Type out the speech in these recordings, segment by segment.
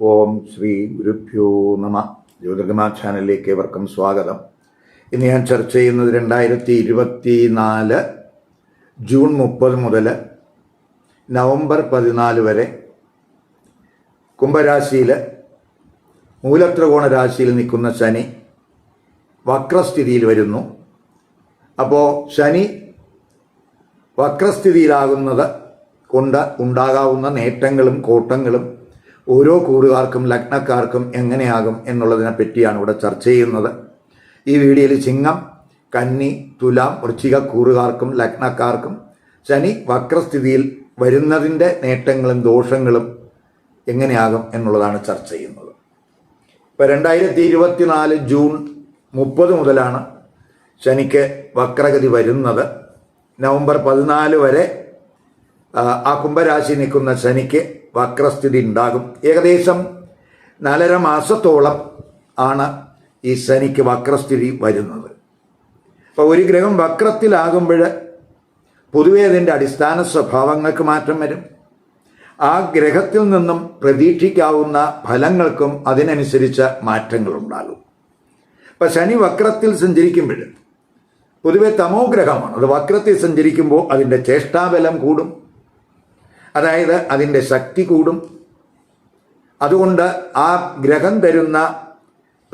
ഓം ശ്രീ ഗുരുഭ്യോ നമ. ജ്യോതിർഗമാ ചാനലിലേക്ക് ഏവർക്കും സ്വാഗതം. ഇന്ന് ഞാൻ ചർച്ച ചെയ്യുന്നത് രണ്ടായിരത്തി ഇരുപത്തി നാല് ജൂൺ മുപ്പത് മുതൽ നവംബർ പതിനാല് വരെ കുംഭരാശിയിൽ മൂലത്രികോണ രാശിയിൽ നിൽക്കുന്ന ശനി വക്രസ്ഥിതിയിൽ വരുന്നു. അപ്പോൾ ശനി വക്രസ്ഥിതിയിലാകുന്നത് കൊണ്ട് ഉണ്ടാകാവുന്ന നേട്ടങ്ങളും കോട്ടങ്ങളും ഓരോ കൂറുകാർക്കും ലഗ്നക്കാർക്കും എങ്ങനെയാകും എന്നുള്ളതിനെ പറ്റിയാണ് ഇവിടെ ചർച്ച ചെയ്യുന്നത്. ഈ വീഡിയോയിൽ ചിങ്ങം കന്നി തുലാം വൃശ്ചിക കൂറുകാർക്കും ലഗ്നക്കാർക്കും ശനി വക്രസ്ഥിതിയിൽ വരുന്നതിന്റെ നേട്ടങ്ങളും ദോഷങ്ങളും എങ്ങനെയാകും എന്നുള്ളതാണ് ചർച്ച ചെയ്യുന്നത്. ഇപ്പോൾ രണ്ടായിരത്തി ഇരുപത്തിനാല് ജൂൺ മുപ്പത് മുതലാണ് ശനിക്ക് വക്രഗതി വരുന്നത്. നവംബർ പതിനാല് വരെ ആ, കുംഭരാശി നിൽക്കുന്ന ശനിക്ക് വക്രസ്ഥിതി ഉണ്ടാകും ഏകദേശം നാലര മാസത്തോളം ആണ് ഈ ശനിക്ക് വക്രസ്ഥിതി വരുന്നത്. അപ്പോൾ ഒരു ഗ്രഹം വക്രത്തിലാകുമ്പോൾ പൊതുവെ അതിന്റെ അടിസ്ഥാന സ്വഭാവങ്ങൾക്ക് മാറ്റം വരും. ആ ഗ്രഹത്തിൽ നിന്നും പ്രതീക്ഷിക്കാവുന്ന ഫലങ്ങൾക്കും അതിനനുസരിച്ച് മാറ്റങ്ങളുണ്ടാകും. അപ്പം ശനി വക്രത്തിൽ സഞ്ചരിക്കുമ്പോൾ പൊതുവെ തമോ ഗ്രഹമാണ്. അത് വക്രത്തിൽ സഞ്ചരിക്കുമ്പോൾ അതിന്റെ ചേഷ്ടാബലം കൂടും. അതായത് അതിന്റെ ശക്തി കൂടും. അതുകൊണ്ട് ആ ഗ്രഹം തരുന്ന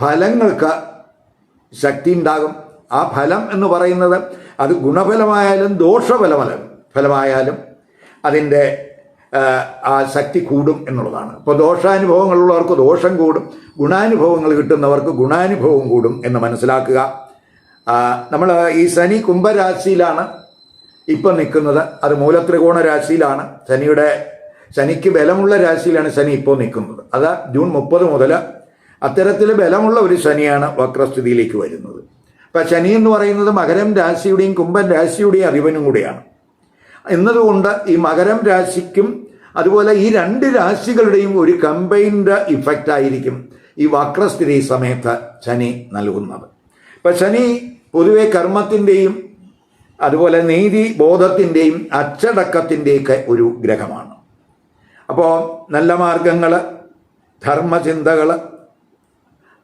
ഫലങ്ങൾക്ക് ശക്തി ഉണ്ടാകും. ആ ഫലം എന്ന് പറയുന്നത് അത് ഗുണഫലമായാലും ദോഷഫലമല്ല ഫലമായാലും അതിന്റെ ആ, ശക്തി കൂടും എന്നുള്ളതാണ്. ഇപ്പോൾ ദോഷാനുഭവങ്ങളുള്ളവർക്ക് ദോഷം കൂടും. ഗുണാനുഭവങ്ങൾ കിട്ടുന്നവർക്ക് ഗുണാനുഭവം കൂടും എന്ന് മനസ്സിലാക്കുക. നമ്മൾ ഈ ശനി കുംഭരാശിയിലാണ്. ഇപ്പം നിൽക്കുന്നത് അത് മൂലത്രികോണ രാശിയിലാണ്. ശനിയുടെ ശനിക്ക് ബലമുള്ള രാശിയിലാണ് ശനി ഇപ്പോൾ നിൽക്കുന്നത്. അത് ജൂൺ മുപ്പത് മുതൽ അത്തരത്തിൽ ബലമുള്ള ഒരു ശനിയാണ് വക്രസ്ഥിതിയിലേക്ക് വരുന്നത്. അപ്പം ശനി എന്ന് പറയുന്നത് മകരം രാശിയുടെയും കുംഭൻ രാശിയുടെയും അറിവനും കൂടിയാണ്. എന്നതുകൊണ്ട് ഈ മകരം രാശിക്കും അതുപോലെ ഈ രണ്ട് രാശികളുടെയും ഒരു കമ്പൈൻഡ് ഇഫക്റ്റ് ആയിരിക്കും ഈ വക്രസ്ഥിതി സമയത്ത് ശനി നൽകുന്നത്. ഇപ്പം ശനി പൊതുവെ കർമ്മത്തിന്റെയും അതുപോലെ നീതി ബോധത്തിന്റെയും അച്ചടക്കത്തിന്റെയൊക്കെ ഒരു ഗ്രഹമാണ്. അപ്പോൾ നല്ല മാർഗങ്ങൾ ധർമ്മചിന്തകൾ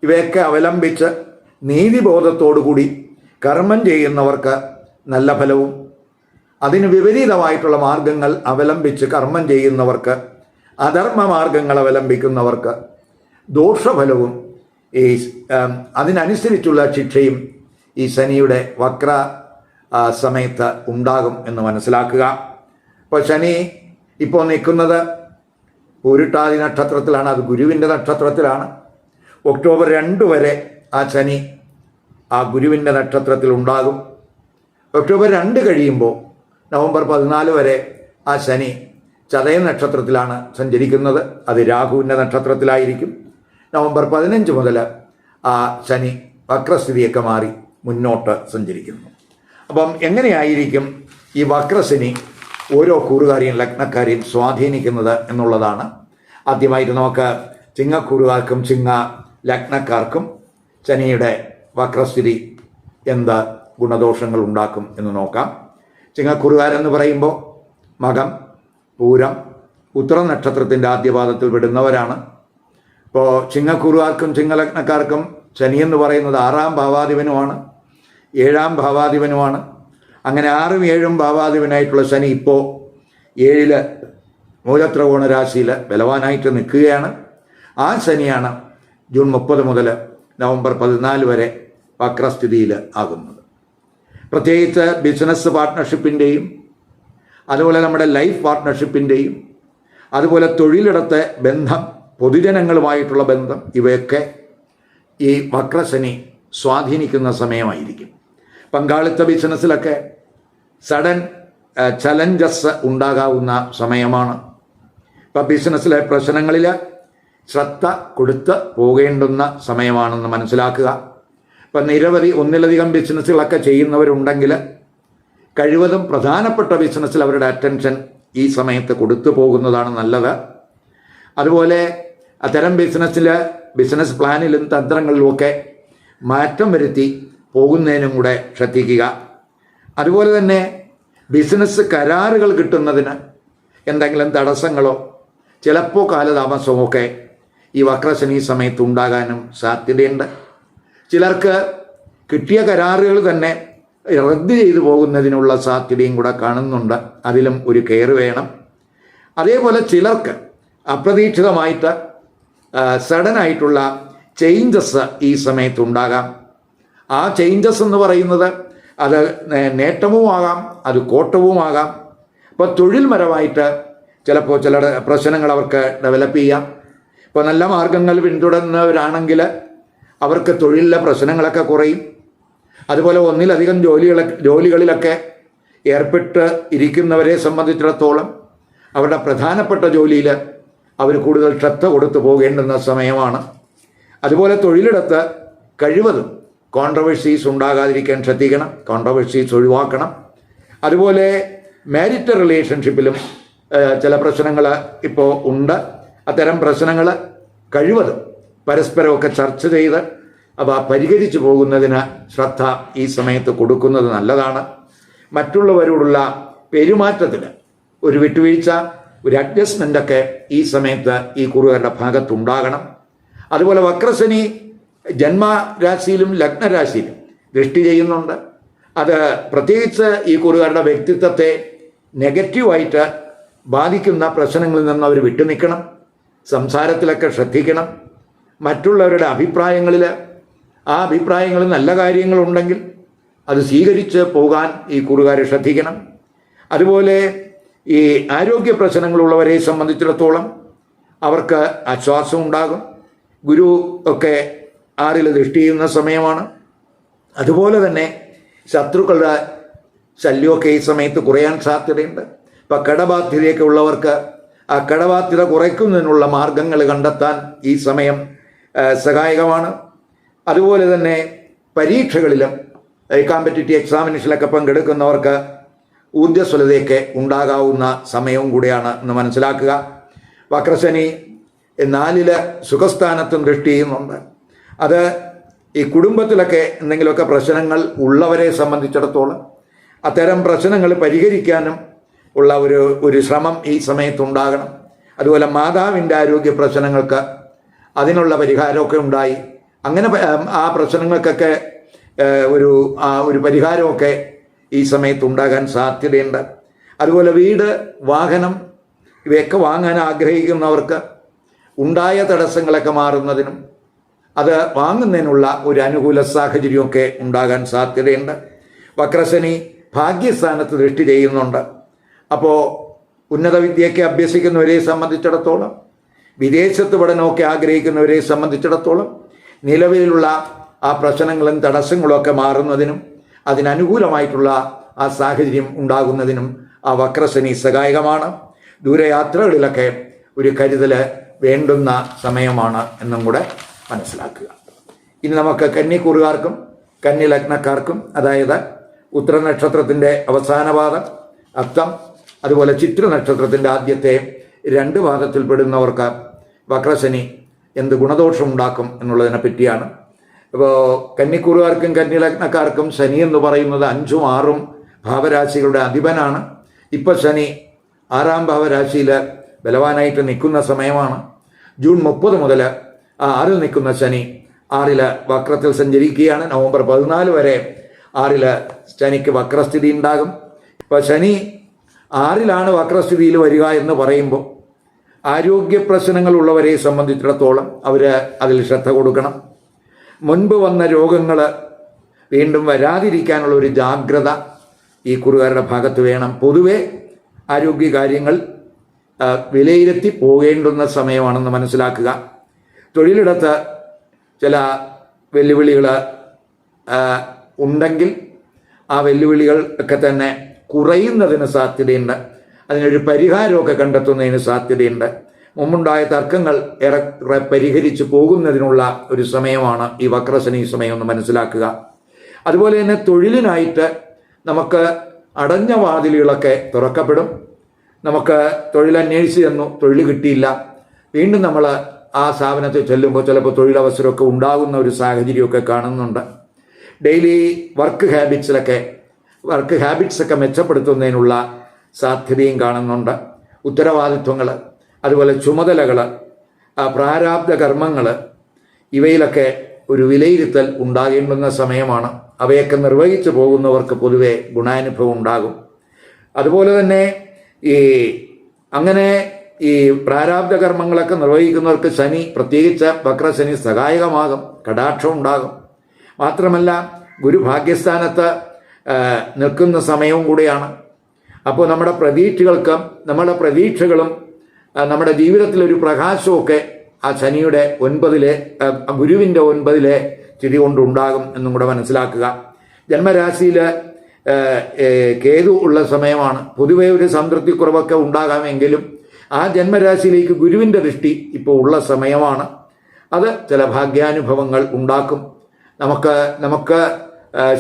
ഇവയൊക്കെ അവലംബിച്ച് നീതിബോധത്തോടുകൂടി കർമ്മം ചെയ്യുന്നവർക്ക് നല്ല ഫലവും അതിന് വിപരീതമായിട്ടുള്ള മാർഗങ്ങൾ അവലംബിച്ച് കർമ്മം ചെയ്യുന്നവർക്ക് അധർമ്മ മാർഗങ്ങൾ അവലംബിക്കുന്നവർക്ക് ദോഷഫലവും ഈ അതിനനുസരിച്ചുള്ള ശിക്ഷയും ഈ ശനിയുടെ വക്ര സമയത്ത് ഉണ്ടാകും എന്ന് മനസ്സിലാക്കുക. അപ്പോൾ ശനി ഇപ്പോൾ നിൽക്കുന്നത് പൂരിട്ടാതി നക്ഷത്രത്തിലാണ് അത് ഗുരുവിന്റെ നക്ഷത്രത്തിലാണ്. ഒക്ടോബർ രണ്ട് വരെ ആ ശനി ആ ഗുരുവിന്റെ നക്ഷത്രത്തിൽ ഉണ്ടാകും. ഒക്ടോബർ രണ്ട് കഴിയുമ്പോൾ നവംബർ പതിനാല് വരെ ആ ശനി ചതയ നക്ഷത്രത്തിലാണ് സഞ്ചരിക്കുന്നത്. അത് രാഹുവിന്റെ നക്ഷത്രത്തിലായിരിക്കും. നവംബർ പതിനഞ്ച് മുതൽ ആ ശനി വക്രസ്ഥിതിയൊക്കെ മാറി മുന്നോട്ട് സഞ്ചരിക്കുന്നു. അപ്പം എങ്ങനെയായിരിക്കും ഈ വക്രശനി ഓരോ കൂറുകാരെയും ലഗ്നക്കാരെയും സ്വാധീനിക്കുന്നത് എന്നുള്ളതാണ്. ആദ്യമായിട്ട് നമുക്ക് ചിങ്ങക്കൂറുകാർക്കും ചിങ്ങ ലഗ്നക്കാർക്കും ശനിയുടെ വക്രസ്ഥിതി എന്ത് ഗുണദോഷങ്ങൾ ഉണ്ടാക്കും എന്ന് നോക്കാം. ചിങ്ങക്കുറുകാരെന്ന് പറയുമ്പോൾ മകം പൂരം ഉത്തര നക്ഷത്രത്തിന്റെ ആദ്യപാദത്തിൽ വിടുന്നവരാണ് ഇപ്പോൾ ചിങ്ങക്കുറുകാർക്കും ചിങ്ങലഗ്നക്കാർക്കും ശനി എന്ന് പറയുന്നത് ആറാം ഭാവാധിപനുമാണ്. ഏഴാം ഭാവാധിപനുമാണ്. അങ്ങനെ ആറും ഏഴും ഭാവാധിപനായിട്ടുള്ള ശനി ഇപ്പോൾ ഏഴിൽ മൂലത്രകോണ രാശിയിൽ ബലവാനായിട്ട് നിൽക്കുകയാണ്. ആ ശനിയാണ് ജൂൺ മുപ്പത് മുതൽ നവംബർ പതിനാല് വരെ വക്രസ്ഥിതിയിൽ ആകുന്നത്. പ്രത്യേകിച്ച് ബിസിനസ് പാർട്ട്ണർഷിപ്പിന്റെയും അതുപോലെ നമ്മുടെ ലൈഫ് പാർട്ട്ണർഷിപ്പിന്റെയും അതുപോലെ തൊഴിലിടത്തെ ബന്ധം പൊതുജനങ്ങളുമായിട്ടുള്ള ബന്ധം ഇവയൊക്കെ ഈ വക്രശനി സ്വാധീനിക്കുന്ന സമയമായിരിക്കും. പങ്കാളിത്ത ബിസിനസ്സിലൊക്കെ സഡൻ ചലഞ്ചസ് ഉണ്ടാകാവുന്ന സമയമാണ്. ഇപ്പം ബിസിനസ്സിലെ പ്രശ്നങ്ങളിൽ ശ്രദ്ധ കൊടുത്ത് പോകേണ്ടുന്ന സമയമാണെന്ന് മനസ്സിലാക്കുക. ഇപ്പം നിരവധി ഒന്നിലധികം ബിസിനസ്സുകളൊക്കെ ചെയ്യുന്നവരുണ്ടെങ്കിൽ കഴിവതും പ്രധാനപ്പെട്ട ബിസിനസ്സിൽ അവരുടെ അറ്റൻഷൻ ഈ സമയത്ത് കൊടുത്തു പോകുന്നതാണ് നല്ലത്. അതുപോലെ അത്തരം ബിസിനസ്സിൽ ബിസിനസ് പ്ലാനിലും തന്ത്രങ്ങളിലുമൊക്കെ മാറ്റം വരുത്തി പോകുന്നതിനും കൂടെ ശ്രദ്ധിക്കുക. അതുപോലെ തന്നെ ബിസിനസ് കരാറുകൾ കിട്ടുന്നതിന് എന്തെങ്കിലും തടസ്സങ്ങളോ ചിലപ്പോൾ കാലതാമസമോ ഒക്കെ ഈ വക്രശനി സമയത്ത് ഉണ്ടാകാനും സാധ്യതയുണ്ട്. ചിലർക്ക് കിട്ടിയ കരാറുകൾ തന്നെ റദ്ദ് ചെയ്തു പോകുന്നതിനുള്ള സാധ്യതയും കൂടെ കാണുന്നുണ്ട്. അതിലും ഒരു കെയർ വേണം. അതേപോലെ ചിലർക്ക് അപ്രതീക്ഷിതമായിട്ട് സഡനായിട്ടുള്ള ചേഞ്ചസ് ഈ സമയത്ത് ഉണ്ടാകാം. ആ ചേഞ്ചസ് എന്ന് പറയുന്നത് അത് നേട്ടവുമാകാം അത് കോട്ടവുമാകാം. ഇപ്പോൾ തൊഴിൽപരമായിട്ട് ചിലപ്പോൾ ചില പ്രശ്നങ്ങൾ അവർക്ക് ഡെവലപ്പ് ചെയ്യാം. ഇപ്പോൾ നല്ല മാർഗങ്ങൾ പിന്തുടരുന്നവരാണെങ്കിൽ അവർക്ക് തൊഴിലിലെ പ്രശ്നങ്ങളൊക്കെ കുറയും. അതുപോലെ ഒന്നിലധികം ജോലികളെ ജോലികളിലൊക്കെ ഏർപ്പെട്ട് ഇരിക്കുന്നവരെ സംബന്ധിച്ചിടത്തോളം അവരുടെ പ്രധാനപ്പെട്ട ജോലിയിൽ അവർ കൂടുതൽ ശ്രദ്ധ കൊടുത്തു പോകേണ്ടുന്ന സമയമാണ്. അതുപോലെ തൊഴിലിടത്ത് കഴിവതും കോൺട്രവേഴ്സീസ് ഉണ്ടാകാതിരിക്കാൻ ശ്രദ്ധിക്കണം കോൺട്രവേഴ്സീസ് ഒഴിവാക്കണം. അതുപോലെ മാരിറ്റ് റിലേഷൻഷിപ്പിലും ചില പ്രശ്നങ്ങൾ ഇപ്പോൾ ഉണ്ട്. അത്തരം പ്രശ്നങ്ങൾ കഴിവതും പരസ്പരമൊക്കെ ചർച്ച ചെയ്ത് അവ പരിഹരിച്ചു പോകുന്നതിന് ശ്രദ്ധ ഈ സമയത്ത് കൊടുക്കുന്നത് നല്ലതാണ്. മറ്റുള്ളവരോടുള്ള പെരുമാറ്റത്തിൽ ഒരു വിട്ടുവീഴ്ച ഒരു അഡ്ജസ്റ്റ്മെന്റൊക്കെ ഈ സമയത്ത് ഈ കുറുകാരുടെ ഭാഗത്തുണ്ടാകണം. അതുപോലെ വക്രശനി ജന്മരാശിയിലും ലഗ്നരാശിയിലും ദൃഷ്ടി ചെയ്യുന്നുണ്ട്. അത് പ്രത്യേകിച്ച് ഈ കുറുകാരുടെ വ്യക്തിത്വത്തെ നെഗറ്റീവായിട്ട് ബാധിക്കുന്ന പ്രശ്നങ്ങളിൽ നിന്ന് അവർ വിട്ടുനിൽക്കണം സംസാരത്തിലൊക്കെ ശ്രദ്ധിക്കണം. മറ്റുള്ളവരുടെ അഭിപ്രായങ്ങളിൽ ആ അഭിപ്രായങ്ങളിൽ നല്ല കാര്യങ്ങളുണ്ടെങ്കിൽ അത് സ്വീകരിച്ച് പോകാൻ ഈ കുറുകാരെ ശ്രദ്ധിക്കണം. അതുപോലെ ഈ ആരോഗ്യ പ്രശ്നങ്ങളുള്ളവരെ സംബന്ധിച്ചിടത്തോളം അവർക്ക് ആശ്വാസം ഉണ്ടാകും. ഗുരു ഒക്കെ ആറിൽ ദൃഷ്ടി ചെയ്യുന്ന സമയമാണ്. അതുപോലെ തന്നെ ശത്രുക്കളുടെ ശല്യമൊക്കെ ഈ സമയത്ത് കുറയാൻ സാധ്യതയുണ്ട്. ഇപ്പം കടബാധ്യതയൊക്കെ ഉള്ളവർക്ക് ആ കടബാധ്യത കുറയ്ക്കുന്നതിനുള്ള മാർഗങ്ങൾ കണ്ടെത്താൻ ഈ സമയം സഹായകമാണ്. അതുപോലെ തന്നെ പരീക്ഷകളിലും കോമ്പറ്റേറ്റീവ് എക്സാമിനേഷനിലൊക്കെ പങ്കെടുക്കുന്നവർക്ക് ഊർജസ്വലതയൊക്കെ ഉണ്ടാകാവുന്ന സമയവും കൂടിയാണ് എന്ന് മനസ്സിലാക്കുക. വക്രശനി നാലിൽ സുഖസ്ഥാനത്തും ദൃഷ്ടി ചെയ്യുന്നുണ്ട്. അത് ഈ കുടുംബത്തിലൊക്കെ എന്തെങ്കിലുമൊക്കെ പ്രശ്നങ്ങൾ ഉള്ളവരെ സംബന്ധിച്ചിടത്തോളം അത്തരം പ്രശ്നങ്ങൾ പരിഹരിക്കാനും ഉള്ള ഒരു ഒരു ശ്രമം ഈ സമയത്തുണ്ടാകണം. അതുപോലെ മാതാവിന്റെ ആരോഗ്യ പ്രശ്നങ്ങൾക്ക് അതിനുള്ള പരിഹാരമൊക്കെ ഉണ്ടായി. അങ്ങനെ ആ പ്രശ്നങ്ങൾക്കൊക്കെ ഒരു ഒരു പരിഹാരമൊക്കെ ഈ സമയത്ത് ഉണ്ടാകാൻ സാധ്യതയുണ്ട്. അതുപോലെ വീട് വാഹനം ഇവയൊക്കെ വാങ്ങാൻ ആഗ്രഹിക്കുന്നവർക്ക് ഉണ്ടായ തടസ്സങ്ങളൊക്കെ മാറുന്നതിനും അത് വാങ്ങുന്നതിനുള്ള ഒരു അനുകൂല സാഹചര്യമൊക്കെ ഉണ്ടാകാൻ സാധ്യതയുണ്ട്. വക്രശനി ഭാഗ്യസ്ഥാനത്ത് ദൃഷ്ടി ചെയ്യുന്നുണ്ട്. അപ്പോൾ ഉന്നത വിദ്യയൊക്കെ അഭ്യസിക്കുന്നവരെ സംബന്ധിച്ചിടത്തോളം വിദേശത്ത് പഠനമൊക്കെ ആഗ്രഹിക്കുന്നവരെ സംബന്ധിച്ചിടത്തോളം നിലവിലുള്ള ആ പ്രശ്നങ്ങളും തടസ്സങ്ങളും ഒക്കെ മാറുന്നതിനും അതിനനുകൂലമായിട്ടുള്ള ആ സാഹചര്യം ഉണ്ടാകുന്നതിനും ആ വക്രശനി സഹായകമാണ്. ദൂരയാത്രകളിലൊക്കെ ഒരു കരുതൽ വേണ്ടുന്ന സമയമാണ് എന്നും കൂടെ മനസ്സിലാക്കുക. ഇനി നമുക്ക് കന്നിക്കൂറുകാർക്കും കന്നി ലഗ്നക്കാർക്കും അതായത് ഉത്തര നക്ഷത്രത്തിന്റെ അവസാന പാദം അത്തം അതുപോലെ ചിത്ര നക്ഷത്രത്തിന്റെ ആദ്യത്തെ രണ്ട് പാദത്തിൽപ്പെടുന്നവർക്ക് വക്രശനി എന്ത് ഗുണദോഷം ഉണ്ടാക്കും എന്നുള്ളതിനെ പറ്റിയാണ്. ഇപ്പോൾ കന്നിക്കൂറുകാർക്കും കന്നി ലഗ്നക്കാർക്കും ശനി എന്ന് പറയുന്നത് അഞ്ചും ആറും ഭാവരാശികളുടെ അധിപനാണ്. ഇപ്പം ശനി ആറാം ഭാവരാശിയിൽ ബലവാനായിട്ട് നിൽക്കുന്ന സമയമാണ്. ജൂൺ മുപ്പത് മുതൽ ആറിൽ നിൽക്കുന്ന ശനി ആറിൽ വക്രത്തിൽ സഞ്ചരിക്കുകയാണ്. നവംബർ പതിനാല് വരെ ആറിൽ ശനിക്ക് വക്രസ്ഥിതി ഉണ്ടാകും. ഇപ്പോൾ ശനി ആറിലാണ് വക്രസ്ഥിതിയിൽ വരിക എന്ന് പറയുമ്പോൾ ആരോഗ്യ പ്രശ്നങ്ങളുള്ളവരെ സംബന്ധിച്ചിടത്തോളം അവർ അതിൽ ശ്രദ്ധ കൊടുക്കണം. മുൻപ് വന്ന രോഗങ്ങൾ വീണ്ടും വരാതിരിക്കാനുള്ള ഒരു ജാഗ്രത ഈ കുറുകാരുടെ ഭാഗത്ത് വേണം. പൊതുവെ ആരോഗ്യ കാര്യങ്ങൾ ആ, വിലയിരുത്തി പോകേണ്ടുന്ന സമയമാണെന്ന് മനസ്സിലാക്കുക. തൊഴിലിടത്ത് ചില വെല്ലുവിളികൾ ഉണ്ടെങ്കിൽ ആ വെല്ലുവിളികൾ ഒക്കെ തന്നെ കുറയുന്നതിന് സാധ്യതയുണ്ട്. അതിനൊരു പരിഹാരമൊക്കെ കണ്ടെത്തുന്നതിന് സാധ്യതയുണ്ട്. മുമ്പുണ്ടായ തർക്കങ്ങൾ ഏറെ പരിഹരിച്ചു പോകുന്നതിനുള്ള ഒരു സമയമാണ് ഈ വക്രശനി സമയം എന്ന് മനസ്സിലാക്കുക. അതുപോലെ തന്നെ തൊഴിലിനായിട്ട് നമുക്ക് അടഞ്ഞ വാതിലുകളൊക്കെ തുറക്കപ്പെടും. നമുക്ക് തൊഴിലന്വേഷിച്ചു തന്നു തൊഴിൽ കിട്ടിയില്ല. വീണ്ടും നമ്മൾ ആ സ്ഥാപനത്തിൽ ചെല്ലുമ്പോൾ ചിലപ്പോൾ തൊഴിലവസരമൊക്കെ ഉണ്ടാകുന്ന ഒരു സാഹചര്യമൊക്കെ കാണുന്നുണ്ട്. ഡെയിലി വർക്ക് ഹാബിറ്റ്സിലൊക്കെ വർക്ക് ഹാബിറ്റ്സൊക്കെ മെച്ചപ്പെടുത്തുന്നതിനുള്ള സാധ്യതയും കാണുന്നുണ്ട്. ഉത്തരവാദിത്വങ്ങൾ അതുപോലെ ചുമതലകൾ പ്രാരാബ്ദ കർമ്മങ്ങൾ ഇവയിലൊക്കെ ഒരു വിലയിരുത്തൽ ഉണ്ടാകേണ്ടുന്ന സമയമാണ്. അവയൊക്കെ നിർവഹിച്ചു പോകുന്നവർക്ക് പൊതുവെ ഗുണാനുഭവം ഉണ്ടാകും. അതുപോലെ തന്നെ ഈ അങ്ങനെ ഈ പ്രാരാബ്ധ കർമ്മങ്ങളൊക്കെ നിർവഹിക്കുന്നവർക്ക് ശനി പ്രത്യേകിച്ച് വക്രശനി സഹായകമാകും കടാക്ഷം ഉണ്ടാകും. മാത്രമല്ല ഗുരു ഭാഗ്യസ്ഥാനത്ത് നിൽക്കുന്ന സമയവും കൂടിയാണ്. അപ്പോൾ നമ്മുടെ പ്രതീക്ഷകൾക്കും നമ്മുടെ പ്രതീക്ഷകളും നമ്മുടെ ജീവിതത്തിലൊരു പ്രകാശമൊക്കെ ആ ശനിയുടെ ഒൻപതിലെ ഗുരുവിന്റെ ഒൻപതിലെ ചിരി കൊണ്ടുണ്ടാകും എന്നും കൂടെ മനസ്സിലാക്കുക. ജന്മരാശിയിൽ കേതു ഉള്ള സമയമാണ്. പൊതുവേ ഒരു സംതൃപ്തി കുറവൊക്കെ ഉണ്ടാകാമെങ്കിലും ആ ജന്മരാശിയിലേക്ക് ഗുരുവിന്റെ ദൃഷ്ടി ഇപ്പോൾ ഉള്ള സമയമാണ്. അത് ചില ഭാഗ്യാനുഭവങ്ങൾ ഉണ്ടാക്കും. നമുക്ക് നമുക്ക്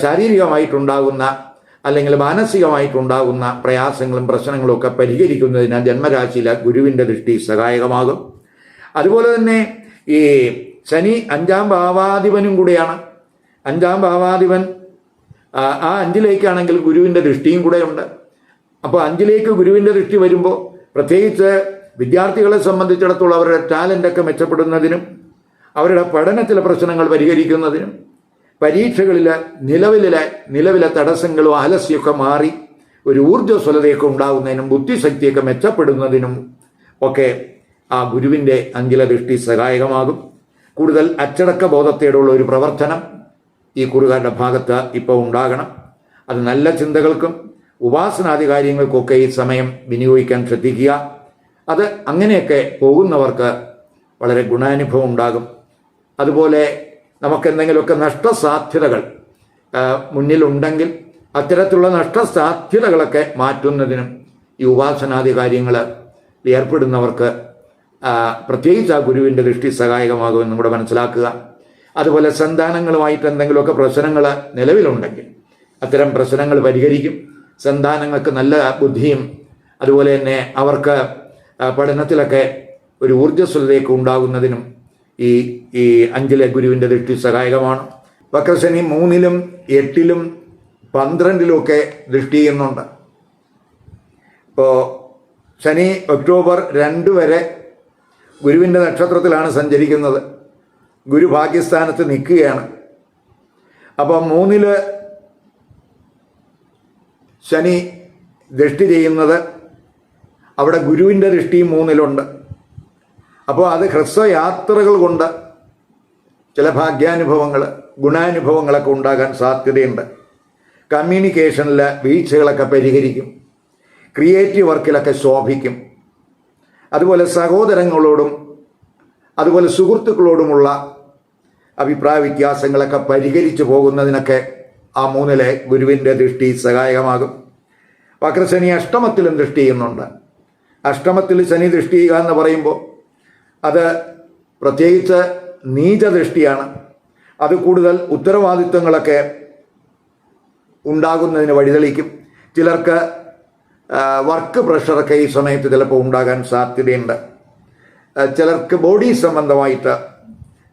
ശാരീരികമായിട്ടുണ്ടാകുന്ന അല്ലെങ്കിൽ മാനസികമായിട്ടുണ്ടാകുന്ന പ്രയാസങ്ങളും പ്രശ്നങ്ങളും ഒക്കെ പരിഹരിക്കുന്നതിന് ജന്മരാശിയിലെ ഗുരുവിന്റെ ദൃഷ്ടി സഹായകമാകും. അതുപോലെ തന്നെ ഈ ശനി അഞ്ചാം ഭാവാധിപനും കൂടെയാണ്. അഞ്ചാം ഭാവാധിപൻ ആ അഞ്ചിലേക്കാണെങ്കിൽ ഗുരുവിന്റെ ദൃഷ്ടിയും കൂടെയുണ്ട്. അപ്പോൾ അഞ്ചിലേക്ക് ഗുരുവിന്റെ ദൃഷ്ടി വരുമ്പോൾ പ്രത്യേകിച്ച് വിദ്യാർത്ഥികളെ സംബന്ധിച്ചിടത്തോളം അവരുടെ ടാലന്റൊക്കെ മെച്ചപ്പെടുന്നതിനും അവരുടെ പഠനത്തിലെ പ്രശ്നങ്ങൾ പരിഹരിക്കുന്നതിനും പരീക്ഷകളിൽ നിലവിലെ നിലവിലെ തടസ്സങ്ങളും ആലസ്യമൊക്കെ മാറി ഒരു ഊർജസ്വലതയൊക്കെ ഉണ്ടാകുന്നതിനും ബുദ്ധിശക്തിയൊക്കെ മെച്ചപ്പെടുന്നതിനും ഒക്കെ ആ ഗുരുവിന്റെ അങ്കിലദൃഷ്ടി സഹായകമാകും. കൂടുതൽ അച്ചടക്ക ബോധത്തോടുള്ള ഒരു പ്രവർത്തനം ഈ കുറുകാരുടെ ഭാഗത്ത് ഇപ്പോൾ ഉണ്ടാകണം. അത് നല്ല ചിന്തകൾക്കും ഉപാസനാദി കാര്യങ്ങൾക്കൊക്കെ ഈ സമയം വിനിയോഗിക്കാൻ ശ്രദ്ധിക്കുക. അത് അങ്ങനെയൊക്കെ പോകുന്നവർക്ക് വളരെ ഗുണാനുഭവം ഉണ്ടാകും. അതുപോലെ നമുക്ക് എന്തെങ്കിലുമൊക്കെ നഷ്ടസാധ്യതകൾ മുന്നിലുണ്ടെങ്കിൽ അത്തരത്തിലുള്ള നഷ്ടസാധ്യതകളൊക്കെ മാറ്റുന്നതിനും ഈ ഉപാസനാദി കാര്യങ്ങൾ ഏർപ്പെടുന്നവർക്ക് പ്രത്യേകിച്ച് ആ ഗുരുവിന്റെ ദൃഷ്ടി സഹായകമാകുമെന്നും കൂടെ മനസ്സിലാക്കുക. അതുപോലെ സന്താനങ്ങളുമായിട്ട് എന്തെങ്കിലുമൊക്കെ പ്രശ്നങ്ങൾ നിലവിലുണ്ടെങ്കിൽ അത്തരം പ്രശ്നങ്ങൾ പരിഹരിക്കും. സന്താനങ്ങൾക്ക് നല്ല ബുദ്ധിയും അതുപോലെ തന്നെ അവർക്ക് പഠനത്തിലൊക്കെ ഒരു ഊർജസ്വലതയൊക്കെ ഉണ്ടാകുന്നതിനും ഈ ഈ അഞ്ചിലെ ഗുരുവിന്റെ ദൃഷ്ടി സഹായകമാണ്. വക്രശനി മൂന്നിലും എട്ടിലും പന്ത്രണ്ടിലുമൊക്കെ ദൃഷ്ടി ചെയ്യുന്നുണ്ട്. ഇപ്പോൾ ശനി ഒക്ടോബർ രണ്ട് വരെ ഗുരുവിന്റെ നക്ഷത്രത്തിലാണ് സഞ്ചരിക്കുന്നത്. ഗുരു പാകിസ്ഥാനത്ത് നിൽക്കുകയാണ്. അപ്പോൾ മൂന്നിൽ ശനി ദൃഷ്ടി ചെയ്യുന്നത് അവിടെ ഗുരുവിന്റെ ദൃഷ്ടിയും മൂന്നിലുണ്ട്. അപ്പോൾ അത് ഹ്രസ്വയാത്രകൾ കൊണ്ട് ചില ഭാഗ്യാനുഭവങ്ങൾ ഗുണാനുഭവങ്ങളൊക്കെ ഉണ്ടാകാൻ സാധ്യതയുണ്ട്. കമ്മ്യൂണിക്കേഷനിൽ വീഴ്ചകളൊക്കെ പരിഹരിക്കും. ക്രിയേറ്റീവ് വർക്കിലൊക്കെ ശോഭിക്കും. അതുപോലെ സഹോദരങ്ങളോടും അതുപോലെ സുഹൃത്തുക്കളോടുമുള്ള അഭിപ്രായ വ്യത്യാസങ്ങളൊക്കെ പരിഹരിച്ചു പോകുന്നതിനൊക്കെ ആ മൂന്നിലെ ഗുരുവിന്റെ ദൃഷ്ടി സഹായകമാകും. വക്രശനി അഷ്ടമത്തിലും ദൃഷ്ടി ചെയ്യുന്നുണ്ട്. അഷ്ടമത്തിൽ ശനി ദൃഷ്ടി ചെയ്യുക എന്ന് പറയുമ്പോൾ അത് പ്രത്യേകിച്ച് നീച ദൃഷ്ടിയാണ്. അത് കൂടുതൽ ഉത്തരവാദിത്വങ്ങളൊക്കെ ഉണ്ടാകുന്നതിന് വഴിതെളിക്കും. ചിലർക്ക് വർക്ക് പ്രഷറൊക്കെ ഈ സമയത്ത് ചിലപ്പോൾ ഉണ്ടാകാൻ സാധ്യതയുണ്ട്. ചിലർക്ക് ബോഡി സംബന്ധമായിട്ട്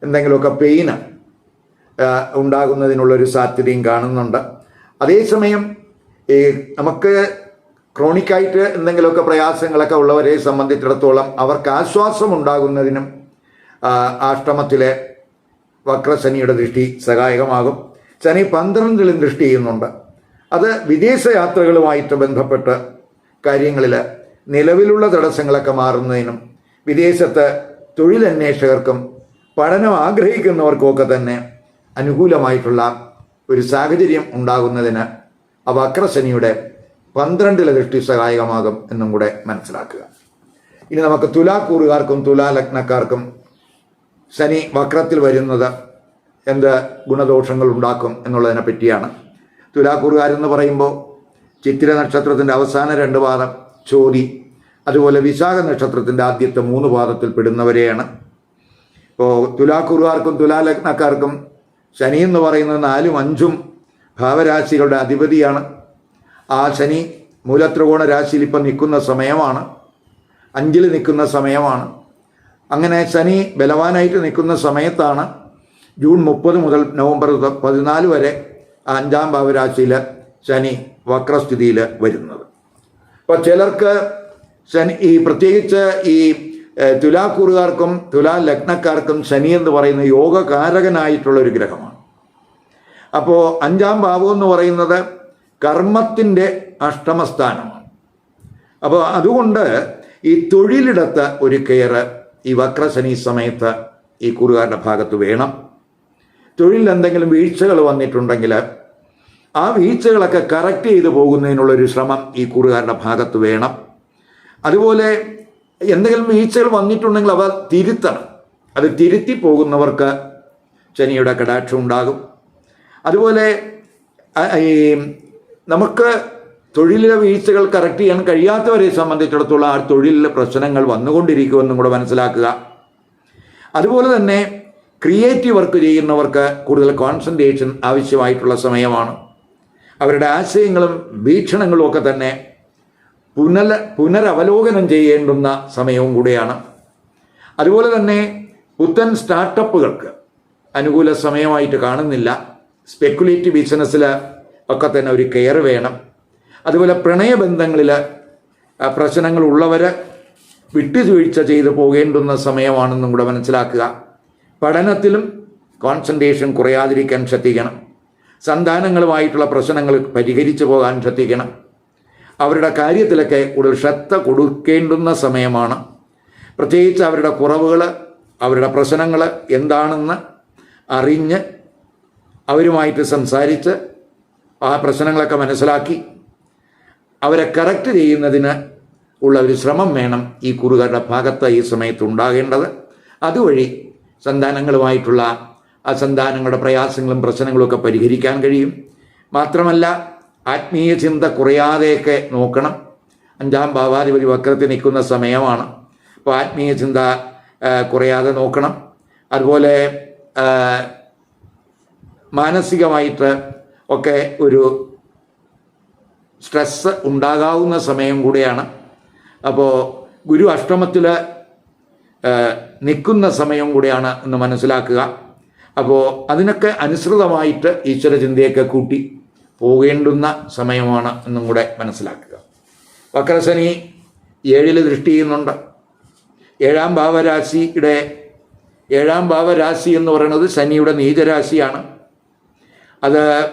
എന്തെങ്കിലുമൊക്കെ പെയിന് ഉണ്ടാകുന്നതിനുള്ളൊരു സാധ്യതയും കാണുന്നുണ്ട്. അതേസമയം ഈ നമുക്ക് ക്രോണിക്കായിട്ട് എന്തെങ്കിലുമൊക്കെ പ്രയാസങ്ങളൊക്കെ ഉള്ളവരെ സംബന്ധിച്ചിടത്തോളം അവർക്ക് ആശ്വാസം ഉണ്ടാകുന്നതിനും ആഷ്ടമത്തിലെ വക്രശനിയുടെ ദൃഷ്ടി സഹായകമാകും. ശനി പന്ത്രണ്ടിലും ദൃഷ്ടി ചെയ്യുന്നുണ്ട്. അത് വിദേശ യാത്രകളുമായിട്ട് ബന്ധപ്പെട്ട് കാര്യങ്ങളിൽ നിലവിലുള്ള തടസ്സങ്ങളൊക്കെ മാറുന്നതിനും വിദേശത്ത് തൊഴിലന്വേഷകർക്കും പഠനം ആഗ്രഹിക്കുന്നവർക്കുമൊക്കെ തന്നെ അനുകൂലമായിട്ടുള്ള ഒരു സാഹചര്യം ഉണ്ടാകുന്നതിന് ആ വക്രശനിയുടെ പന്ത്രണ്ടിലെ ദൃഷ്ടി സഹായകമാകും എന്നും കൂടെ മനസ്സിലാക്കുക. ഇനി നമുക്ക് തുലാക്കൂറുകാർക്കും തുലാലഗ്നക്കാർക്കും ശനി വക്രത്തിൽ വരുന്നത് എന്ത് ഗുണദോഷങ്ങൾ ഉണ്ടാക്കും എന്നുള്ളതിനെ പറ്റിയാണ്. തുലാക്കൂറുകാരെന്ന് പറയുമ്പോൾ ചിത്തിര നക്ഷത്രത്തിന്റെ അവസാന രണ്ട് പാദം ചോതി അതുപോലെ വിശാഖ നക്ഷത്രത്തിന്റെ ആദ്യത്തെ മൂന്ന് പാദത്തിൽ പെടുന്നവരെയാണ്. ഇപ്പോൾ തുലാക്കൂറുകാർക്കും തുലാലഗ്നക്കാർക്കും ശനി എന്ന് പറയുന്നത് നാലും അഞ്ചും ഭാവരാശികളുടെ അധിപതിയാണ്. ആ ശനി മൂലത്രികോണ രാശിയിൽ ഇപ്പം നിൽക്കുന്ന സമയമാണ്. അഞ്ചിൽ നിൽക്കുന്ന സമയമാണ്. അങ്ങനെ ശനി ബലവാനായിട്ട് നിൽക്കുന്ന സമയത്താണ് ജൂൺ മുപ്പത് മുതൽ നവംബർ പതിനാല് വരെ അഞ്ചാം ഭാവരാശിയിൽ ശനി വക്രസ്ഥിതിയിൽ വരുന്നത്. അപ്പോൾ ചിലർക്ക് ശനി ഈ പ്രത്യേകിച്ച് ഈ തുലാക്കൂറുകാർക്കും തുലാ ലഗ്നക്കാർക്കും ശനി എന്ന് പറയുന്ന യോഗകാരകനായിട്ടുള്ള ഒരു ഗ്രഹമാണ്. അപ്പോൾ അഞ്ചാം ഭാവം എന്ന് പറയുന്നത് കർമ്മത്തിന്റെ അഷ്ടമസ്ഥാനമാണ്. അപ്പോൾ അതുകൊണ്ട് ഈ തൊഴിലിടത്ത് ഒരു കെയർ ഈ വക്രശനി സമയത്ത് ഈ കൂറുകാരുടെ ഭാഗത്ത് വേണം. തൊഴിലിൽ എന്തെങ്കിലും വീഴ്ചകൾ വന്നിട്ടുണ്ടെങ്കിൽ ആ വീഴ്ചകളൊക്കെ കറക്റ്റ് ചെയ്തു പോകുന്നതിനുള്ളൊരു ശ്രമം ഈ കൂറുകാരുടെ ഭാഗത്ത് വേണം. അതുപോലെ എന്തെങ്കിലും വീഴ്ചകൾ വന്നിട്ടുണ്ടെങ്കിൽ അവ തിരുത്തണം. അത് തിരുത്തി പോകുന്നവർക്ക് ശനിയുടെ കടാക്ഷം ഉണ്ടാകും. അതുപോലെ ഈ നമുക്ക് തൊഴിലിലെ വീഴ്ചകൾ കറക്റ്റ് ചെയ്യാൻ കഴിയാത്തവരെ സംബന്ധിച്ചിടത്തോളം ആ തൊഴിലിലെ പ്രശ്നങ്ങൾ വന്നുകൊണ്ടിരിക്കുമെന്നും കൂടെ മനസ്സിലാക്കുക. അതുപോലെ തന്നെ ക്രിയേറ്റീവ് വർക്ക് ചെയ്യുന്നവർക്ക് കൂടുതൽ കോൺസെൻട്രേഷൻ ആവശ്യമായിട്ടുള്ള സമയമാണ്. അവരുടെ ആശയങ്ങളും വീക്ഷണങ്ങളും ഒക്കെ തന്നെ പുനല പുനരവലോകനം ചെയ്യേണ്ടുന്ന സമയവും കൂടിയാണ്. അതുപോലെ തന്നെ പുത്തൻ സ്റ്റാർട്ടപ്പുകൾക്ക് അനുകൂല സമയമായിട്ട് കാണുന്നില്ല. സ്പെക്കുലേറ്റീവ് ബിസിനസ്സിൽ ഒക്കെ തന്നെ ഒരു കെയർ വേണം. അതുപോലെ പ്രണയബന്ധങ്ങളിൽ പ്രശ്നങ്ങൾ ഉള്ളവർ വിട്ടുവീഴ്ച ചെയ്തു പോകേണ്ടുന്ന സമയമാണെന്നും കൂടെ മനസ്സിലാക്കുക. പഠനത്തിലും കോൺസെൻട്രേഷൻ കുറയാതിരിക്കാൻ ശ്രദ്ധിക്കണം. സന്താനങ്ങളുമായിട്ടുള്ള പ്രശ്നങ്ങൾ പരിഹരിച്ചു പോകാൻ ശ്രദ്ധിക്കണം. അവരുടെ കാര്യത്തിലൊക്കെ ഒരു ശ്രദ്ധ കൊടുക്കേണ്ടുന്ന സമയമാണ്. പ്രത്യേകിച്ച് അവരുടെ കുറവുകൾ അവരുടെ പ്രശ്നങ്ങൾ എന്താണെന്ന് അറിഞ്ഞ് അവരുമായിട്ട് സംസാരിച്ച് ആ പ്രശ്നങ്ങളൊക്കെ മനസ്സിലാക്കി അവരെ കറക്റ്റ് ചെയ്യുന്നതിന് ഉള്ള ഒരു ശ്രമം വേണം ഈ കുറുകാരുടെ ഭാഗത്ത് ഈ സമയത്ത് ഉണ്ടാകേണ്ടത്. അതുവഴി സന്താനങ്ങളുമായിട്ടുള്ള ആ സന്താനങ്ങളുടെ പ്രയാസങ്ങളും പ്രശ്നങ്ങളും ഒക്കെ പരിഹരിക്കാൻ കഴിയും. മാത്രമല്ല ആത്മീയ ചിന്ത കുറയാതെയൊക്കെ നോക്കണം. അഞ്ചാം ഭാവാധിപതി വക്രത്തിൽ നിൽക്കുന്ന സമയമാണ്. അപ്പോൾ ആത്മീയ ചിന്ത കുറയാതെ നോക്കണം. അതുപോലെ മാനസികമായിട്ട് ഒക്കെ ഒരു സ്ട്രെസ് ഉണ്ടാകാവുന്ന സമയം കൂടിയാണ്. അപ്പോൾ ഗുരു അഷ്ടമത്തിൽ നിൽക്കുന്ന സമയം കൂടിയാണ് എന്ന് മനസ്സിലാക്കുക. അപ്പോൾ അതിനൊക്കെ അനുസൃതമായിട്ട് ഈശ്വര ചിന്തയൊക്കെ കൂട്ടി. പോകേണ്ടുന്ന സമയമാണ് എന്നും കൂടെ മനസ്സിലാക്കുക. വക്രശനി ഏഴിൽ ദൃഷ്ടി ചെയ്യുന്നുണ്ട്. ഏഴാം ഭാവരാശിയുടെ ഏഴാം ഭാവരാശി എന്ന് പറയുന്നത് ശനിയുടെ നീചരാശിയാണ്. അത്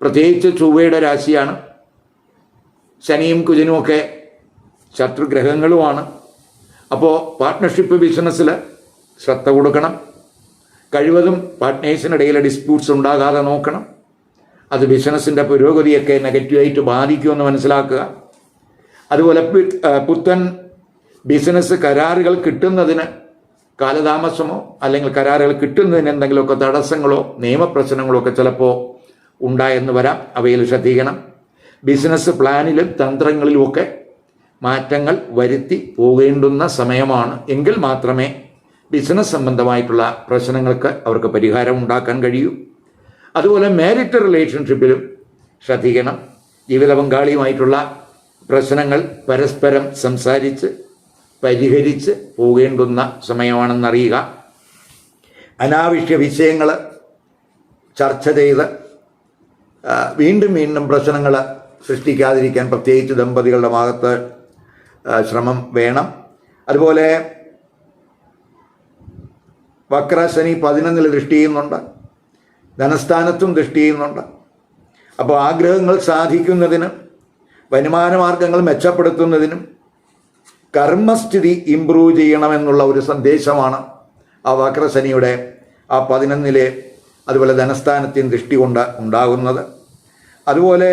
പ്രത്യേകിച്ച് ചൊവ്വയുടെ രാശിയാണ്. ശനിയും കുജനുമൊക്കെ ശത്രുഗ്രഹങ്ങളുമാണ്. അപ്പോൾ പാർട്ട്ണർഷിപ്പ് ബിസിനസ്സിൽ ശ്രദ്ധ കൊടുക്കണം. കഴിവതും പാർട്ട്നേഴ്സിനിടയിലെ ഡിസ്പ്യൂട്ട്സ് ഉണ്ടാകാതെ നോക്കണം. അത് ബിസിനസ്സിന്റെ പുരോഗതിയൊക്കെ നെഗറ്റീവായിട്ട് ബാധിക്കുമെന്ന് മനസ്സിലാക്കുക. അതുപോലെ പുത്തൻ ബിസിനസ് കരാറുകൾ കിട്ടുന്നതിന് കാലതാമസമോ അല്ലെങ്കിൽ കരാറുകൾ കിട്ടുന്നതിന് എന്തെങ്കിലുമൊക്കെ തടസ്സങ്ങളോ നിയമപ്രശ്നങ്ങളോ ഒക്കെ ചിലപ്പോൾ ഉണ്ടായെന്ന് വരാം. അവയിൽ ശ്രദ്ധിക്കണം. ബിസിനസ് പ്ലാനിലും തന്ത്രങ്ങളിലുമൊക്കെ മാറ്റങ്ങൾ വരുത്തി പോകേണ്ടുന്ന സമയമാണ്. എങ്കിൽ മാത്രമേ ബിസിനസ് സംബന്ധമായിട്ടുള്ള പ്രശ്നങ്ങൾക്ക് അവർക്ക് പരിഹാരം ഉണ്ടാക്കാൻ കഴിയൂ. അതുപോലെ മാരിറ്റൽ റിലേഷൻഷിപ്പിലും ശ്രദ്ധിക്കണം. ജീവിത പങ്കാളിയുമായിട്ടുള്ള പ്രശ്നങ്ങൾ പരസ്പരം സംസാരിച്ച് പരിഹരിച്ച് പോകേണ്ടുന്ന സമയമാണെന്നറിയുക. അനാവശ്യ വിഷയങ്ങൾ ചർച്ച ചെയ്ത് വീണ്ടും വീണ്ടും പ്രശ്നങ്ങൾ സൃഷ്ടിക്കാതിരിക്കാൻ പ്രത്യേകിച്ച് ദമ്പതികളുടെ ഭാഗത്ത് ശ്രമം വേണം. അതുപോലെ വക്രശനി പതിനൊന്നിൽ ദൃഷ്ടി ചെയ്യുന്നുണ്ട്. ധനസ്ഥാനത്തും ദൃഷ്ടി ചെയ്യുന്നുണ്ട്. അപ്പോൾ ആഗ്രഹങ്ങൾ സാധിക്കുന്നതിനും വരുമാനമാർഗങ്ങൾ മെച്ചപ്പെടുത്തുന്നതിനും കർമ്മസ്ഥിതി ഇമ്പ്രൂവ് ചെയ്യണമെന്നുള്ള ഒരു സന്ദേശമാണ് ആ വക്രശനിയുടെ ആ പതിനൊന്നിലെ അതുപോലെ ധനസ്ഥാനത്തിന് ദൃഷ്ടി കൊണ്ട് ഉണ്ടാകുന്നത്. അതുപോലെ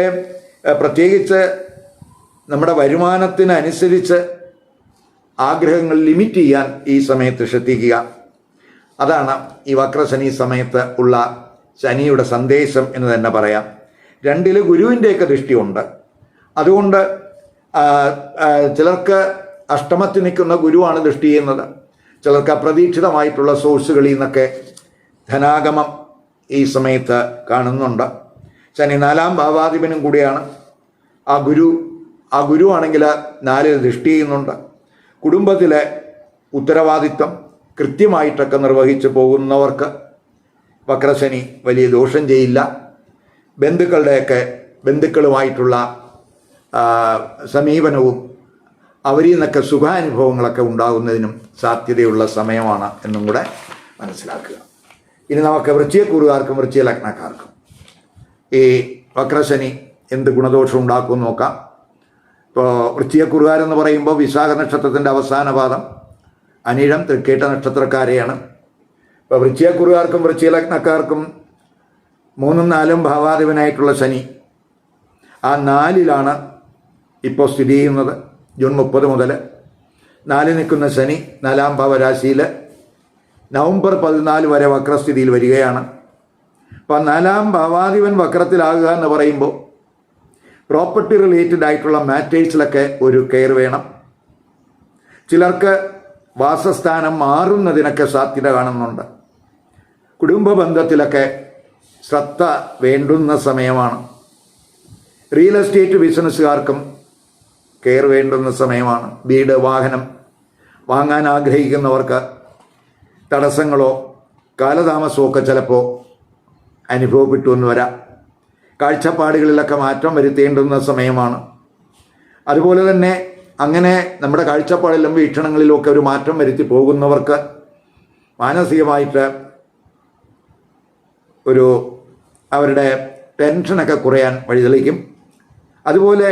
പ്രത്യേകിച്ച് നമ്മുടെ വരുമാനത്തിനനുസരിച്ച് ആഗ്രഹങ്ങൾ ലിമിറ്റ് ചെയ്യാൻ ഈ സമയത്ത് ശ്രദ്ധിക്കുക. അതാണ് ഈ വക്രശനി സമയത്ത് ഉള്ള ശനിയുടെ സന്ദേശം എന്ന് തന്നെ പറയാം. രണ്ടിൽ ഗുരുവിന്റെയൊക്കെ ദൃഷ്ടിയുണ്ട്. അതുകൊണ്ട് ചിലർക്ക് അഷ്ടമത്തിൽ നിൽക്കുന്ന ഗുരുവാണ് ദൃഷ്ടി ചെയ്യുന്നത്. ചിലർക്ക് അപ്രതീക്ഷിതമായിട്ടുള്ള സോഴ്സുകളിൽ നിന്നൊക്കെ ധനാഗമം ഈ സമയത്ത് കാണുന്നുണ്ട്. ശനി നാലാം ഭാവാധിപനും കൂടിയാണ്. ആ ഗുരു ആ ഗുരുവാണെങ്കിൽ നാലിൽ ദൃഷ്ടി ചെയ്യുന്നുണ്ട്. കുടുംബത്തിലെ ഉത്തരവാദിത്വം കൃത്യമായിട്ടൊക്കെ നിർവഹിച്ചു പോകുന്നവർക്ക് വക്രശനി വലിയ ദോഷം ചെയ്യില്ല. ബന്ധുക്കളുടെയൊക്കെ ബന്ധുക്കളുമായിട്ടുള്ള സമീപനവും അവരിൽ നിന്നൊക്കെ സുഖാനുഭവങ്ങളൊക്കെ ഉണ്ടാകുന്നതിനും സാധ്യതയുള്ള സമയമാണ് എന്നും കൂടെ മനസ്സിലാക്കുക. ഇനി നമുക്ക് വൃശ്ചികക്കുറുകാർക്കും വൃശ്ചിക ലഗ്നക്കാർക്കും ഈ വക്രശനി എന്ത് ഗുണദോഷം ഉണ്ടാക്കും നോക്കാം. ഇപ്പോൾ വൃശ്ചികക്കുറുകാരെന്ന് പറയുമ്പോൾ വിശാഖ നക്ഷത്രത്തിന്റെ അവസാന പാദം അനിഴം തൃക്കേട്ട നക്ഷത്രക്കാരെയാണ്. ഇപ്പോൾ വൃശ്ചികക്കുറുകാർക്കും വൃശ്ചിക ലഗ്നക്കാർക്കും മൂന്നും നാലും ഭാവാധിപനായിട്ടുള്ള ശനി ആ നാലിലാണ് ഇപ്പോൾ സ്ഥിതി ചെയ്യുന്നത് ജൂൺ മുപ്പത് മുതൽ നാല് നിൽക്കുന്ന ശനി നാലാം ഭാവരാശിയിൽ നവംബർ പതിനാല് വരെ വക്രസ്ഥിതിയിൽ വരികയാണ്. അപ്പം നാലാം ഭാവാധിപൻ വക്രത്തിലാകുക എന്ന് പറയുമ്പോൾ പ്രോപ്പർട്ടി റിലേറ്റഡ് ആയിട്ടുള്ള മാറ്റേഴ്സിലൊക്കെ ഒരു കെയർ വേണം. ചിലർക്ക് വാസസ്ഥാനം മാറുന്നതിനൊക്കെ സാധ്യത കാണുന്നുണ്ട്. കുടുംബ ബന്ധത്തിലൊക്കെ ശ്രദ്ധ വേണ്ടുന്ന സമയമാണ്. റിയൽ എസ്റ്റേറ്റ് ബിസിനസ്സുകാർക്കും കെയർ വേണ്ടുന്ന സമയമാണ്. വീട് വാഹനം വാങ്ങാൻ ആഗ്രഹിക്കുന്നവർക്ക് തടസ്സങ്ങളോ കാലതാമസമോ ഒക്കെ ചിലപ്പോൾ അനുഭവപ്പെട്ടു എന്ന് വരാം. കാഴ്ചപ്പാടുകളിലൊക്കെ മാറ്റം വരുത്തേണ്ടുന്ന സമയമാണ്. അതുപോലെ തന്നെ അങ്ങനെ നമ്മുടെ കാഴ്ചപ്പാടിലും വീക്ഷണങ്ങളിലും ഒക്കെ ഒരു മാറ്റം വരുത്തി പോകുന്നവർക്ക് മാനസികമായിട്ട് ഒരു അവരുടെ ടെൻഷനൊക്കെ കുറയാൻ വഴിതെളിക്കും അതുപോലെ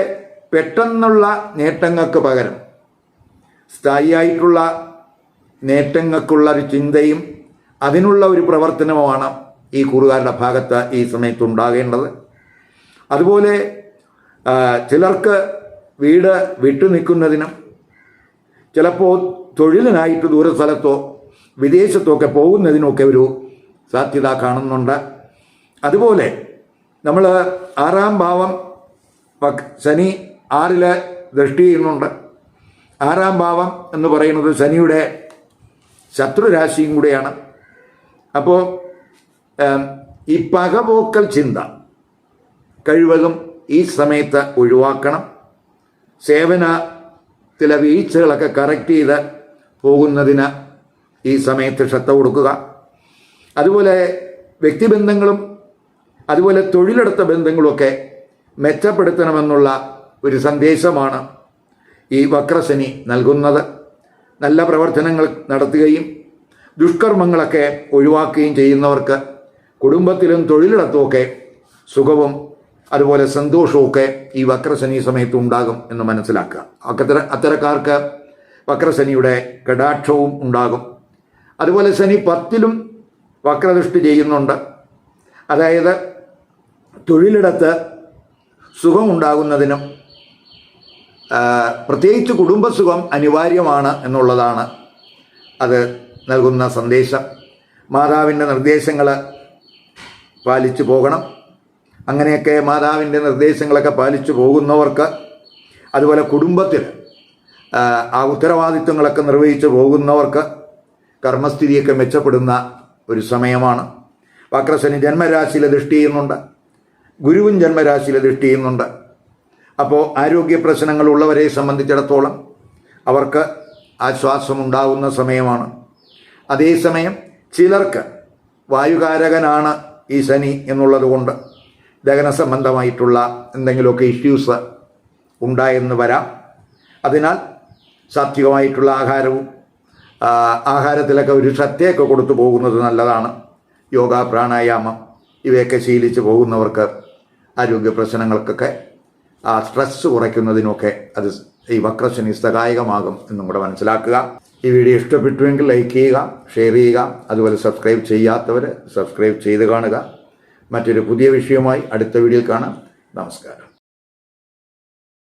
പെട്ടെന്നുള്ള നേട്ടങ്ങൾക്ക് പകരം സ്ഥായിയായിട്ടുള്ള നേട്ടങ്ങൾക്കുള്ള ഒരു ചിന്തയും അതിനുള്ള ഒരു പ്രവർത്തനവുമാണ് ഈ കൂറുകാരുടെ ഭാഗത്ത് ഈ സമയത്ത് ഉണ്ടാകേണ്ടത്. അതുപോലെ ചിലർക്ക് വീട് വിട്ടു നിൽക്കുന്നതിനും ചിലപ്പോൾ തൊഴിലിനായിട്ട് ദൂരസ്ഥലത്തോ വിദേശത്തോ ഒക്കെ പോകുന്നതിനൊക്കെ ഒരു സാധ്യത കാണുന്നുണ്ട്. അതുപോലെ നമ്മൾ ആറാം ഭാവം ശനി ആറിൽ ദൃഷ്ടി ചെയ്യുന്നുണ്ട്. ആറാം ഭാവം എന്ന് പറയുന്നത് ശനിയുടെ ശത്രുരാശിയും കൂടെയാണ്. അപ്പോൾ ഈ പകപോക്കൽ ചിന്ത കഴിവതും ഈ സമയത്ത് ഒഴിവാക്കണം. സേവന ചില വീഴ്ചകളൊക്കെ കറക്റ്റ് ചെയ്ത് പോകുന്നതിന് ഈ സമയത്ത് ശ്രദ്ധ കൊടുക്കുക. അതുപോലെ വ്യക്തിബന്ധങ്ങളും അതുപോലെ തൊഴിലെടുത്ത ബന്ധങ്ങളുമൊക്കെ മെച്ചപ്പെടുത്തണമെന്നുള്ള ഒരു സന്ദേശമാണ് ഈ വക്രശനി നൽകുന്നത്. നല്ല പ്രവർത്തനങ്ങൾ നടത്തുകയും ദുഷ്കർമ്മങ്ങളൊക്കെ ഒഴിവാക്കുകയും ചെയ്യുന്നവർക്ക് കുടുംബത്തിലും തൊഴിലിടത്തുമൊക്കെ സുഖവും അതുപോലെ സന്തോഷവുമൊക്കെ ഈ വക്രശനി സമയത്ത് ഉണ്ടാകും എന്ന് മനസ്സിലാക്കുക. അത്തര അത്തരക്കാർക്ക് വക്രശനിയുടെ കടാക്ഷവും ഉണ്ടാകും. അതുപോലെ ശനി പത്തിലും വക്രദൃഷ്ടി ചെയ്യുന്നുണ്ട്. അതായത് തൊഴിലിടത്ത് സുഖമുണ്ടാകുന്നതിനും പ്രത്യേകിച്ച് കുടുംബസുഖം അനിവാര്യമാണ് എന്നുള്ളതാണ് അത് നൽകുന്ന സന്ദേശം. മാതാവിന്റെ നിർദ്ദേശങ്ങൾ പാലിച്ചു പോകണം. അങ്ങനെയൊക്കെ മാതാവിന്റെ നിർദ്ദേശങ്ങളൊക്കെ പാലിച്ചു പോകുന്നവർക്ക് അതുപോലെ കുടുംബത്തിൽ ആ ഉത്തരവാദിത്വങ്ങളൊക്കെ നിർവഹിച്ചു പോകുന്നവർക്ക് കർമ്മസ്ഥിതിയൊക്കെ മെച്ചപ്പെടുന്ന ഒരു സമയമാണ്. വക്രസനി ജന്മരാശിയിൽ ദൃഷ്ടി ചെയ്യുന്നുണ്ട്. ഗുരുവും ജന്മരാശിയിൽ ദൃഷ്ടി ചെയ്യുന്നുണ്ട്. അപ്പോൾ ആരോഗ്യ പ്രശ്നങ്ങൾ ഉള്ളവരെ സംബന്ധിച്ചിടത്തോളം അവർക്ക് ആശ്വാസമുണ്ടാകുന്ന സമയമാണ്. അതേസമയം ചിലർക്ക് വായുകാരകനാണ് ഈ ശനി എന്നുള്ളതുകൊണ്ട് ദഹന സംബന്ധമായിട്ടുള്ള എന്തെങ്കിലുമൊക്കെ ഇഷ്യൂസ് ഉണ്ടായെന്ന് വരാം. അതിനാൽ സാത്വികമായിട്ടുള്ള ആഹാരവും ആഹാരത്തിലൊക്കെ ഒരു ശ്രദ്ധയൊക്കെ കൊടുത്തു പോകുന്നത് നല്ലതാണ്. യോഗ പ്രാണായാമം ഇവയൊക്കെ ശീലിച്ച് പോകുന്നവർക്ക് ആരോഗ്യ പ്രശ്നങ്ങൾക്കൊക്കെ ആ സ്ട്രെസ് കുറയ്ക്കുന്നതിനൊക്കെ അത് ഈ വക്രശനി സഹായകമാകും എന്നും കൂടെ മനസ്സിലാക്കുക. ഈ വീഡിയോ ഇഷ്ടപ്പെട്ടുവെങ്കിൽ ലൈക്ക് ചെയ്യുക ഷെയർ ചെയ്യുക അതുപോലെ സബ്സ്ക്രൈബ് ചെയ്യാത്തവർ സബ്സ്ക്രൈബ് ചെയ്ത് കാണുക. മറ്റൊരു പുതിയ വിഷയവുമായി അടുത്ത വീഡിയോയിൽ കാണാം. നമസ്കാരം.